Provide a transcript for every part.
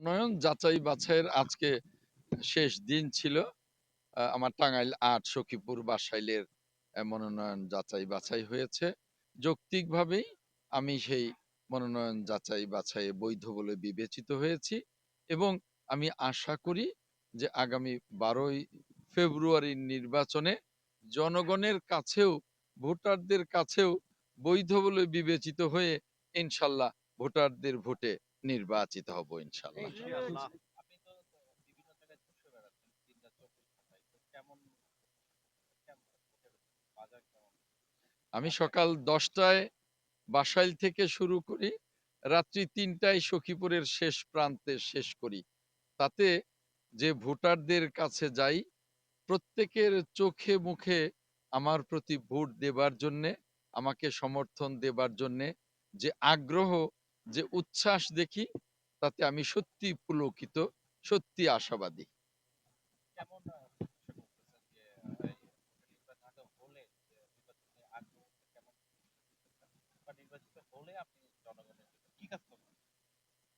নয়ন যাচাই বাছাইয়ের আজকে শেষ দিন ছিল। আমার টাঙ্গাইল আট, সখীপুর, বাসাইলের মনোনয়ন যাচাই বাছাই হয়েছে। যৌক্তিকভাবেই আমি সেই মনোনয়ন যাচাই বাছাইয়ে বৈধ বলে বিবেচিত হয়েছি এবং আমি আশা করি যে আগামী বারোই ফেব্রুয়ারির নির্বাচনে জনগণের কাছেও, ভোটারদের কাছেও বৈধ বলে বিবেচিত হয়ে ইনশাল্লাহ ভোটারদের ভোটে নির্বাচিত হব ইনশাল্লাহ? আমি সকাল দশটায় বাসাইল থেকে শুরু করি রাত্রি তিনটায় সখীপুরের শেষ প্রান্তে শেষ করি। তাতে যে ভোটারদের কাছে যাই প্রত্যেকের চোখে মুখে আমার প্রতি ভোট দেবার জন্যে আমাকে সমর্থন দেবার জন্যে যে আগ্রহ যে উচ্ছ্বাস দেখি তাতে আমি সত্যি পুলকিত সত্যি আশাবাদী।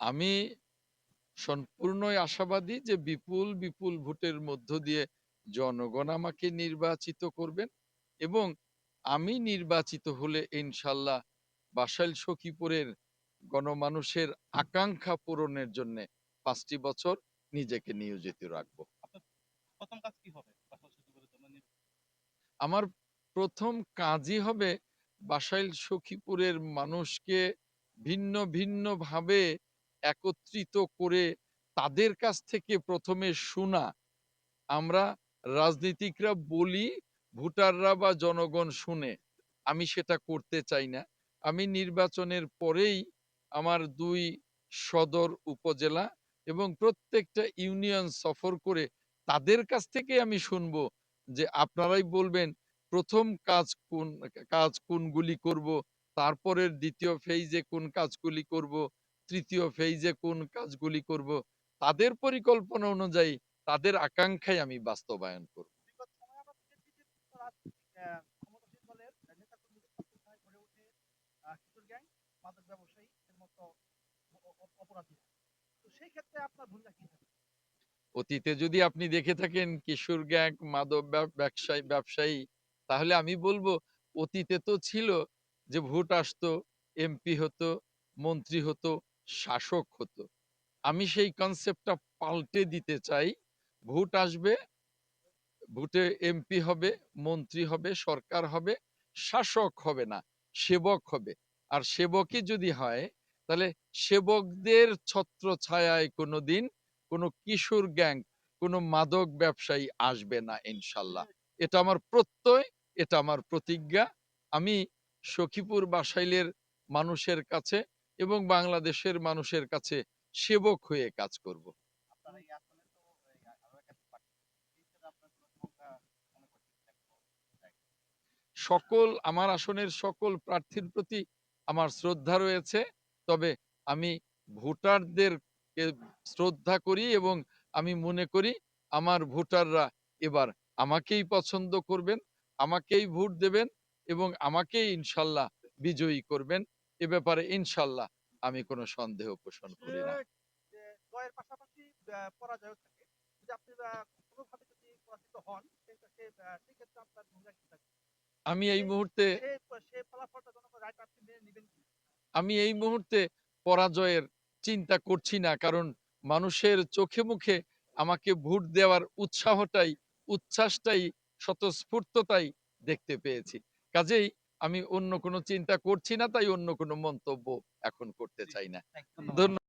আমি সম্পূর্ণই আশাবাদী যে বিপুল বিপুল ভোটের মধ্য দিয়ে জনগণ আমাকে নির্বাচিত করবেন এবং আমি নির্বাচিত হলে ইনশাল্লাহ বাসাইল সখীপুরের গণমানুষের আকাঙ্ক্ষা পূরণের জন্য পাঁচটি বছর নিজেকে নিয়োজিত রাখব? আমার প্রথম কাজই হবে বাসাইল সখীপুরের মানুষকে ভিন্ন ভিন্ন ভাবে একত্রিত করে তাদের কাছ থেকে প্রথমে শোনা। আমরা রাজনীতিকরা বলি ভোটাররা বা জনগণ শুনে। আমি সেটা করতে চাই না। আমি নির্বাচনের পরেই আমার দুই সদর উপজেলা এবং প্রত্যেকটা ইউনিয়ন সফর করে তাদের কাছ থেকে আমি শুনব যে আপনারাই বলবেন প্রথম কাজ কোন, কাজ কোনগুলি করব, তারপরের দ্বিতীয় ফেজে কোন কাজগুলি করব, তৃতীয় ফেজে কোন কাজগুলি করব, তাদের পরিকল্পনা অনুযায়ী তাদের আকাঙ্ক্ষাই আমি বাস্তবায়ন করব। এর মতো অ- অ- অপরাধী তো সেই ক্ষেত্রে আপনার অতীতে যদি আপনি দেখে থাকেন কিশোর গ্যাং, মাদক ব্যবসায়ী ব্যবসায়ী, তাহলে আমি বলব অতীতে তো ছিল যে ভোট আসতো, এমপি হতো, মন্ত্রী হতো, শাসক হতো। আমি সেই কনসেপ্টটা পাল্টে দিতে চাই। ভোট আসবে, ভোটে এমপি হবে, মন্ত্রী হবে, সরকার হবে, শাসক হবে না, সেবক হবে। আর সেবকই যদি হয় তাহলে সেবকদের ছত্র ছায়ায় কোনোদিন কোনো কিশোর গ্যাং কোনো মাদক ব্যবসায়ী আসবে না ইনশাল্লাহ। এটা আমার প্রত্যয় এটা আমার প্রতিজ্ঞা। আমি সখীপুর বাসাইলের মানুষের কাছে এবং বাংলাদেশের মানুষের কাছে সেবক হয়ে কাজ করব। কোনো সকল আমার আসনের সকল প্রার্থীর প্রতি আমার শ্রদ্ধা রয়েছে। তবে আমি ভোটারদেরকে শ্রদ্ধা করি এবং আমি মনে করি আমার ভোটাররা এবার আমাকেই পছন্দ করবেন আমাকেই ভোট দেবেন এবং আমাকেই ইনশাল্লাহ বিজয়ী করবেন। এ ব্যাপারে ইনশাল্লাহ আমি কোনো সন্দেহ পোষণ করি না। আমি এই মুহূর্তে সে সে ফলাফলটা জনগণ রায় আপনি মেনে নেবেন কি আমি এই মুহূর্তে পরাজয়ের চিন্তা করছি না। কারণ মানুষের চোখে মুখে আমাকে ভোট দেওয়ার উৎসাহটাই উচ্ছ্বাসটাই স্বতঃস্ফূর্ততাই দেখতে পেয়েছি। কাজেই আমি অন্য কোনো চিন্তা করছি না তাই অন্য কোনো মন্তব্য এখন করতে চাই না। ধন্যবাদ ধন্যবাদ